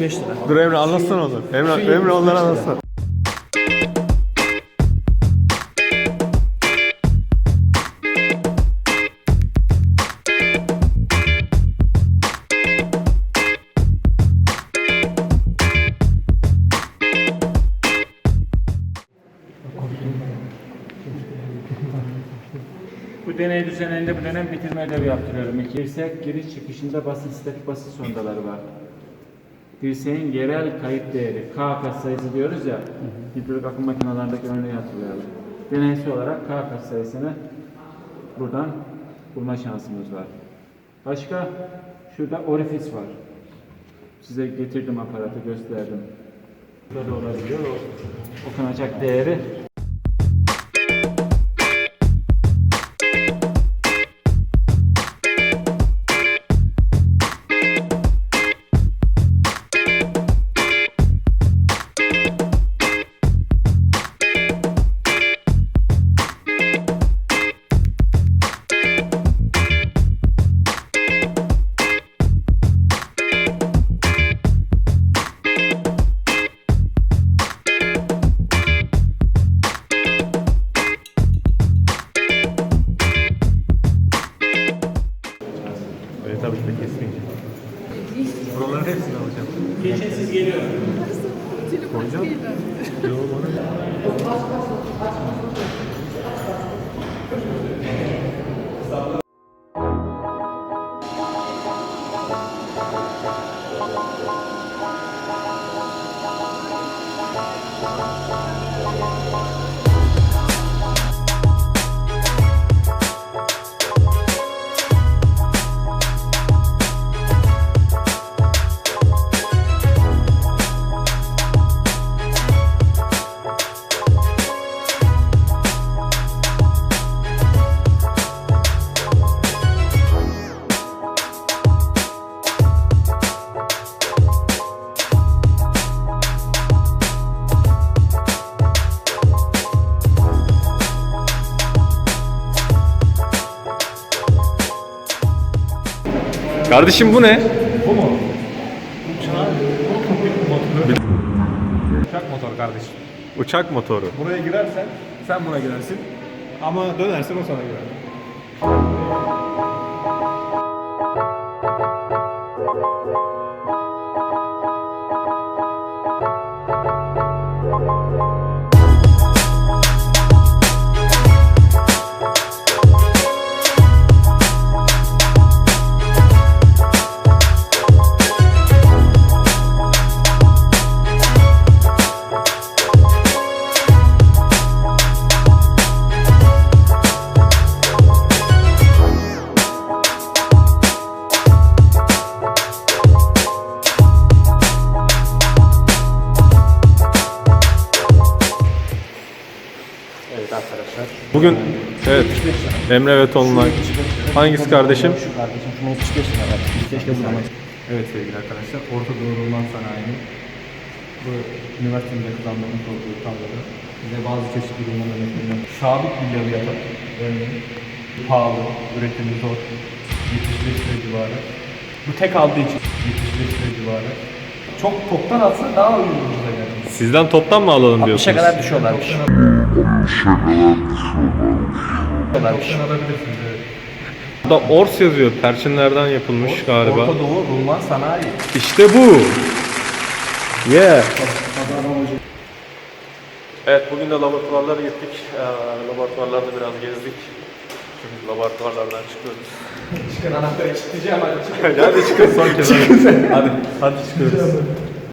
75 lira. Dur Emre anlatsana onu. Emre, Emre onları anlatsana. Bu deney düzeninde bu dönem bitirme ödevi yaptırıyorum. İki dirsek giriş çıkışında basınç statik basınç sondaları var. Dirseğin yerel kayıp değeri K katsayısı diyoruz ya. Hidrolik akım makinalarındaki örneği hatırlayalım. Deneysel olarak K katsayısını buradan bulma şansımız var. Başka şurada orifis var. Size getirdim aparatı gösterdim. Burada da olabiliyor. O okunacak değeri De kesinlikle. Buraların hepsini alacağım. Geçin siz geliyorum. Koyacağım. Yo bana. Kardeşim bu ne? Bu mu? Uçak motor kardeşim. Uçak motoru. Buraya girersen sen buna girersin. Ama dönersen o sana girer. Arkadaşlar. Bugün evet Emre ve Tolunay. Hangisi kardeşim? Şu kardeşim şuna 75 lira ver. 75 lira ver. Evet sevgili arkadaşlar, Orta Doğu Rulman Sanayi'nin bu üniversitemde kazandığımız olduğu tabloda bize bazı çeşitli ürünler örneklerinden sabit bir yalı yatak örneğin pahalı, üretimi zor, 75 lira civarı. Bu tek aldığı için 75 lira civarı. Çok toptan alsa daha uyguna gelir. Sizden toptan mı alalım 60'a diyorsunuz? kadar düşüyorlarmış. Düşüyorlarmış. alabilirsiniz evet. Burada Ors yazıyor. Perçinlerden yapılmış galiba. Orta Doğu Rulman Sanayi. İşte bu. Yeah. Evet bugün de laboratuvarlara gittik. Ee, laboratuvarlarda biraz gezdik. Laboratuvarlardan çıkıyoruz. Çıkın anahtarı kilitleyeceğim hadi çıkın. hadi, çıkın son kez. hadi, hadi çıkıyoruz.